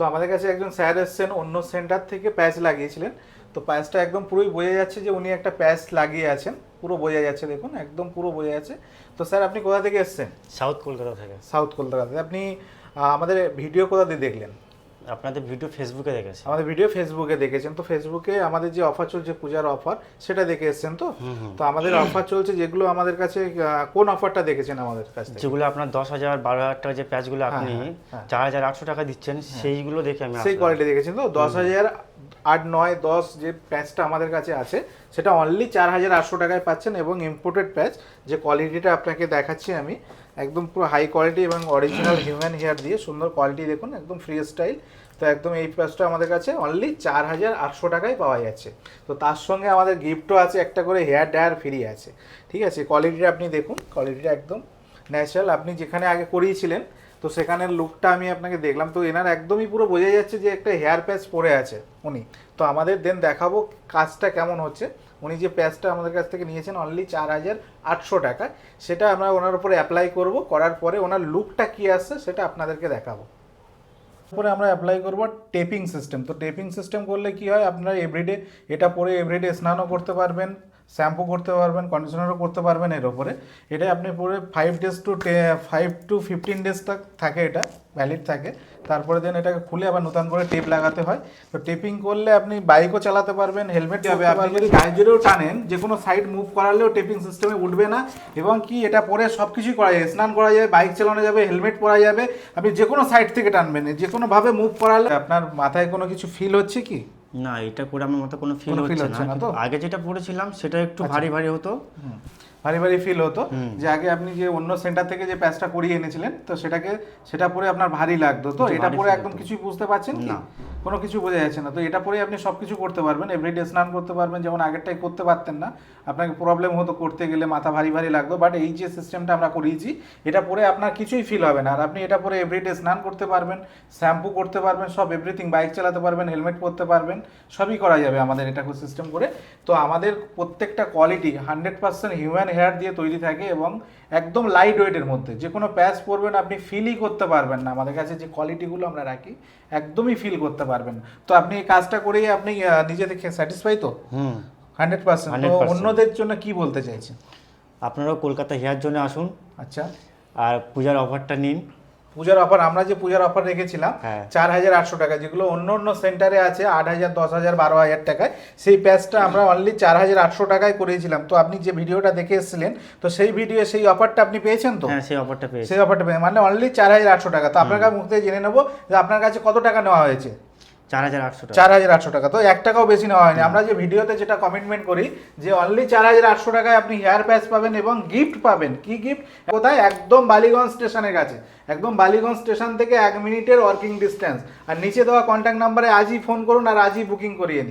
তো আমাদের কাছে একজন স্যার এসছেন অন্য সেন্টার থেকে প্যাচ লাগিয়েছিলেন। তো প্যাচটা একদম পুরোই বোঝা যাচ্ছে যে উনি একটা প্যাচ লাগিয়ে আছেন। পুরো বোঝা যাচ্ছে দেখুন একদম পুরো বোঝা যাচ্ছে। তো স্যার আপনি কোথা থেকে এসছেন? সাউথ কলকাতা থেকে। সাউথ কলকাতা থেকে আপনি আমাদের ভিডিও কোথা দিয়ে দেখলেন? আপনাদের ভিডিও ফেসবুকে দেখেছেন আমাদের ভিডিও ফেসবুকে দেখেছেন। তো ফেসবুকে আমাদের যে অফার চলছে পূজার অফার সেটা দেখে এসেছেন তো? তো আমাদের অফার চলছে যেগুলো আমাদের কাছে কোন অফারটা দেখেছেন আমাদের কাছে যেগুলো আপনার দশ হাজার বারো হাজার টাকা যে প্যাচগুলো আপনি হ্যাঁ, হ্যাঁ। চার হাজার আটশো টাকা দিচ্ছেন সেইগুলো দেখে আমি সেই কোয়ালিটি দেখেছেন তো? দশ হাজার আট, নয়, দশ যে প্যাচটা আমাদের কাছে আছে, সেটা অনলি চার হাজার আটশো টাকায় পাচ্ছেন এবং ইম্পোর্টেড প্যাচ, যে কোয়ালিটিটা আপনাকে দেখাচ্ছি আমি, একদম পুরো হাই কোয়ালিটি এবং অরিজিনাল হিউম্যান হেয়ার দিয়ে সুন্দর কোয়ালিটি দেখুন, একদম ফ্রি স্টাইল তো একদম এই প্যাচটা আমাদের কাছে অনলি চার হাজার আটশো টাকায় পাওয়া যাচ্ছে। তো তার সঙ্গে আমাদের গিফটও আছে, একটা করে হেয়ার ড্রায়ার ফ্রি আছে। ঠিক আছে কোয়ালিটিটা আপনি দেখুন কোয়ালিটিটা একদম ন্যাচারাল আপনি যেখানে আগে করিয়েছিলেন তো সেখানের লুকটা আমি আপনাকে দেখলাম, তো এনার একদমই পুরো বোঝা যাচ্ছে যে একটা হেয়ার প্যাচ পরে আছে উনি। তো আমাদের দেন দেখাবো কাজটা কেমন হচ্ছে। উনি যে প্যাচটা আমাদের কাছ থেকে নিয়েছেন অনলি চার হাজার আটশো টাকা, সেটা আমরা ওনার উপরে অ্যাপ্লাই করব, করার পরে ওনার লুকটা কী আসছে সেটা আপনাদেরকে দেখাবো। তারপরে আমরা অ্যাপ্লাই করব টেপিং সিস্টেম তো টেপিং সিস্টেম করলে কি হয়, আপনারা এভরিডে এটা পরে এভরিডে স্নানও করতে পারবেন। শ্যাম্পু করতে পারবেন কন্ডিশনারও করতে পারবেন এর ওপরে এটা আপনি পুরো five days to five to fifteen days তক থাকে এটা ভ্যালিড থাকে। তারপরে দেন এটাকে খুলে আবার নতুন করে টেপ লাগাতে হয়। তো টেপিং করলে আপনি বাইকও চালাতে পারবেন হেলমেট যাবে আপনি যদি গায়ে জোরেও টানেন যে কোনো সাইড মুভ করালেও টেপিং সিস্টেমে উঠবে না। এবং কি এটা পরে সব কিছুই করা যায় স্নান করা যাবে বাইক চালানো যাবে হেলমেট পরা যাবে। আপনি যে কোনো সাইড থেকে টানবেন যে কোনোভাবে মুভ করালে আপনার মাথায় কোনো কিছু ফিল হচ্ছে কি? না এটা করে আমার মতো কোনো ফিল হচ্ছে না? আগে যেটা পড়েছিলাম সেটা একটু আচ্ছা। ভারী ভারী হতো ভারী ভারী ফিল হতো। যে আগে আপনি যে অন্য সেন্টার থেকে যে প্যাচটা করিয়ে এনেছিলেন তো সেটাকে সেটা পরে আপনার ভারী লাগতো। তো এটা পরে একদম। কিছুই বুঝতে পারছেন না। কোনো কিছু বোঝা যাচ্ছে না। তো এটা পরে আপনি সব কিছু করতে পারবেন এভরিডে স্নান করতে পারবেন যেমন আগেরটাই করতে পারতেন না। আপনাকে প্রবলেম হতো করতে গেলে মাথা ভারী ভারী লাগতো বাট এই যে সিস্টেমটা আমরা করিয়েছি এটা পরে আপনার কিছুই ফিল হবে না। আর আপনি এটা পরে এভরিডে স্নান করতে পারবেন শ্যাম্পু করতে পারবেন সব এভরিথিং বাইক চালাতে পারবেন হেলমেট পরতে পারবেন সবই করা যাবে আমাদের এটা সিস্টেম করে। তো আমাদের প্রত্যেকটা quality hundred percent human hair দিয়ে তৈরি থাকে এবং একদম লাইট ওয়েটের মধ্যে। যে কোনো প্যাচ পরবেন আপনি ফিলই করতে পারবেন না। আমাদের কাছে যে কোয়ালিটিগুলো আমরা রাখি একদমই ফিল করতে পারবেন তো আপনি এই কাজটা করেই আপনি নিজে থেকে স্যাটিসফাই তো? হান্ড্রেড পার্সেন্ট তো অন্যদের জন্য কি বলতে চাইছেন? আপনারাও কলকাতা হেয়ার জন্য আসুন। আচ্ছা। আর পূজার অফারটা নিন। পূজার অফার আমরা যে পূজার অফার রেখেছিলাম হ্যাঁ। চার হাজার আটশো টাকা যেগুলো অন্য অন্য সেন্টারে আছে আট হাজার দশ হাজার বারো হাজার টাকায় সেই প্যাচটা আমরা অনলি চার হাজার আটশো টাকায় করেছিলাম। তো আপনি যে ভিডিওটা দেখে এসেছিলেন তো সেই ভিডিও সেই অফারটা আপনি পেয়েছেন তো? হ্যাঁ সেই অফারটা পেয়েছেন সেই অফারটা পেয়ে মানে অনলি চার হাজার আটশো টাকা। তো আপনার কাছে মুখ থেকে জেনে নেব যে আপনার কাছে কত টাকা নেওয়া হয়েছে? চার হাজার আটশো টাকা। তো এক টাকাও বেশি নেওয়া হয়নি। আমরা যে ভিডিওতে যেটা কমিটমেন্ট করি, যে অনলি চার হাজার আটশো টাকায় আপনি হেয়ার প্যাচ পাবেন এবং গিফট পাবেন। কি গিফট কোথায়? একদম বালিগঞ্জ স্টেশনের কাছে। একদম বালিগঞ্জ স্টেশন থেকে এক মিনিটের ওয়ার্কিং ডিস্টেন্স আর নিচে দেওয়া কন্ট্যাক্ট নাম্বারে আজই ফোন করুন আর আজই বুকিং করিয়ে নিন।